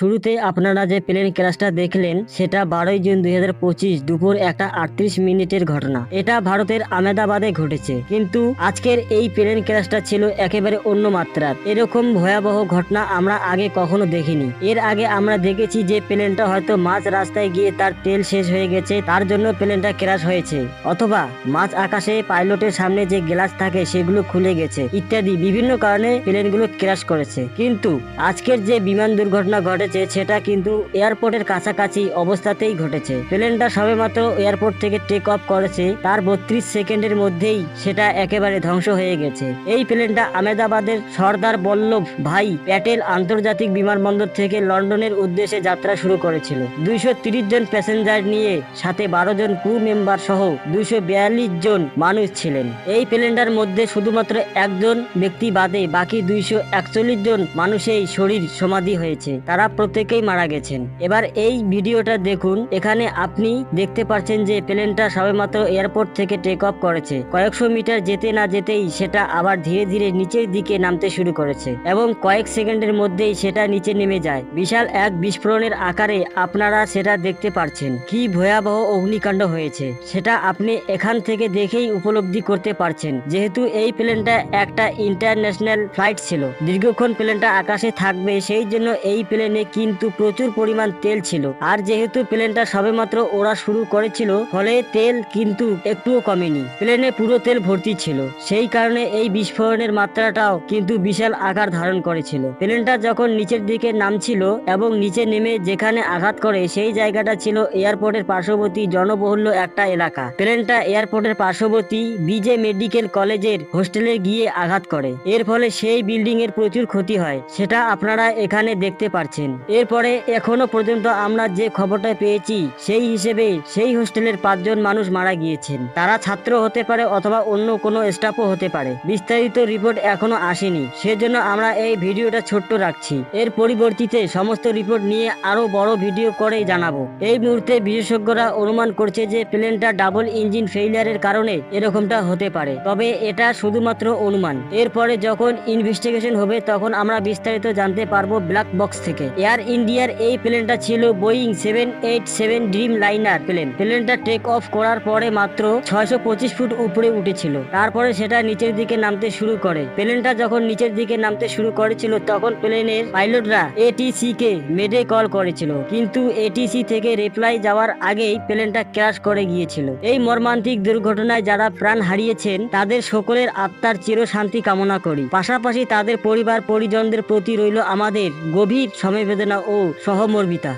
শুরুতে আপনারা যে প্লেন ক্র্যাশটা দেখলেন, সেটা বারোই জুন দুই হাজার পঁচিশ দুপুর একটা আটত্রিশ মিনিটের ঘটনা। এটা ভারতের আমেদাবাদে ঘটেছে। কিন্তু আজকের এই প্লেন ক্র্যাশটা ছিল একেবারে অন্য মাত্রার। এরকম ভয়াবহ ঘটনা আমরা আগে কখনো দেখিনি। এর আগে আমরা দেখেছি যে প্লেনটা হয়তো মাঝ রাস্তায় গিয়ে তার তেল শেষ হয়ে গেছে, তার জন্য প্লেনটা ক্র্যাশ হয়েছে। অথবা মাঝ আকাশে পাইলটের সামনে যে গ্লাস থাকে, সেগুলো খুলে গেছে, ইত্যাদি বিভিন্ন কারণে প্লেনগুলো ক্র্যাশ করেছে। কিন্তু আজকের যে বিমান দুর্ঘটনা ঘটেছে সেটা কিন্তু এয়ারপোর্টের কাছাকাছি অবস্থাতেই ঘটেছে। প্লেনটা সবেমাত্র এয়ারপোর্ট থেকে টেক অফ করেছে, তার বত্রিশ সেকেন্ডের মধ্যেই সেটা একেবারে ধ্বংস হয়ে গেছে। এই প্লেনটা আমেদাবাদের সর্দার বল্লভ ভাই প্যাটেল আন্তর্জাতিক বিমানবন্দর থেকে লন্ডনের উদ্দেশ্যে যাত্রা শুরু করেছিল। দুইশো জন প্যাসেঞ্জার নিয়ে সাথে বারো জন ক্রু মেম্বার সহ দুইশো বিয়াল্লিশ জন মানুষ ছিলেন। এই প্লেনটার মধ্যে শুধুমাত্র একজন ব্যক্তি বাদে বাকি দুইশো একচল্লিশ জন মানুষেই শরীর সমাধি হয়েছে। তারা প্রত্যেকেই মারা গেছেন। এবার এই ভিডিওটা দেখুন। এখানে আপনি দেখতে পাচ্ছেন যে প্লেনটা সবেমাত্র এয়ারপোর্ট থেকে টেক অফ করেছে। কয়েকশো মিটার যেতে না যেতেই সেটা আবার ধীরে ধীরে নিচের দিকে নামতে শুরু করেছে এবং কয়েক সেকেন্ডের মধ্যেই সেটা নিচে নেমে যায়। বিশাল এক বিস্ফোরণের আকারে আপনারা সেটা দেখতে পারছেন কি ভয়াবহ অগ্নিকাণ্ড হয়েছে। সেটা আপনি এখান থেকে দেখেই উপলব্ধি করতে পারছেন। যেহেতু এই প্লেনটা একটা ইন্টারন্যাশনাল ফ্লাইট ছিল। দীর্ঘক্ষণ প্লেনটা আকাশে থাকবে, সেই জন্য এই প্লেনে কিন্তু প্রচুর পরিমাণ তেল ছিল। আর যেহেতু প্লেনটা সবেমাত্র ওড়া শুরু করেছিল, ফলে তেল কিন্তু একটুও কমেনি। প্লেনে পুরো তেল ভর্তি ছিল। সেই কারণে এই বিস্ফোরণের মাত্রাটাও কিন্তু বিশাল আকার ধারণ করেছিল। প্লেনটা যখন নিচের দিকে নামছিল এবং নিচে নেমে যেখানে আঘাত করে, সেই জায়গাটা ছিল এয়ারপোর্টের পার্শ্ববর্তী জনবহুল্য একটা এলাকা। প্লেনটা এয়ারপোর্টের পার্শ্ববর্তী বিজে মেডিকেল কলেজের হোস্টেলে গিয়ে আঘাত করে। এর ফলে সেই বিল্ডিং এর প্রচুর ক্ষতি হয়। সেটা আপনারা এখানে দেখতে পাচ্ছেন এরপরে এখনও পর্যন্ত আমরা যে খবরটা পেয়েছি, সেই হিসেবে সেই হোস্টেলের পাঁচজন মানুষ মারা গিয়েছেন। তারা ছাত্র হতে পারে অথবা অন্য কোনো স্টাফও হতে পারে। বিস্তারিত রিপোর্ট এখনও আসেনি। সেজন্য আমরা এই ভিডিওটা ছোট্ট রাখছি। এর পরিবর্তিতে সমস্ত রিপোর্ট নিয়ে আরও বড় ভিডিও করে জানাব। এই মুহূর্তে বিশেষজ্ঞরা অনুমান করছে যে প্লেনটা ডাবল ইঞ্জিন ফেইলিয়ারের কারণে এরকমটা হতে পারে। তবে এটা শুধুমাত্র অনুমান। এরপরে যখন ইনভেস্টিগেশন হবে, তখন আমরা বিস্তারিত জানতে পারব ব্ল্যাক বক্স থেকে। এয়ার ইন্ডিয়ার এই প্লেনটা ছিল Boeing seven eight seven dreamliner plane. প্লেনটা টেক অফ করার পরে মাত্র ছয়শো পঁচিশ ফুট উপরে উঠেছিল। তারপরে সেটা নিচের দিকে নামতে শুরু করে। প্লেনটা যখন নিচের দিকে নামতে শুরু করেছিল, তখন প্লেনের পাইলটরা এটিসি কে মেডে কল করেছিল। কিন্তু এটিসি থেকে রিপ্লাই যাওয়ার আগেই প্লেনটা ক্র্যাশ করে গিয়েছিল। এই মর্মান্তিক দুর্ঘটনায় যারা প্রাণ হারিয়েছেন, তাদের সকলের আত্মার চিরশান্তি কামনা করি। পাশাপাশি তাদের পরিবার পরিজনদের প্রতি রইল আমাদের গভীর সমবেদনা ও সহমর্মিতা।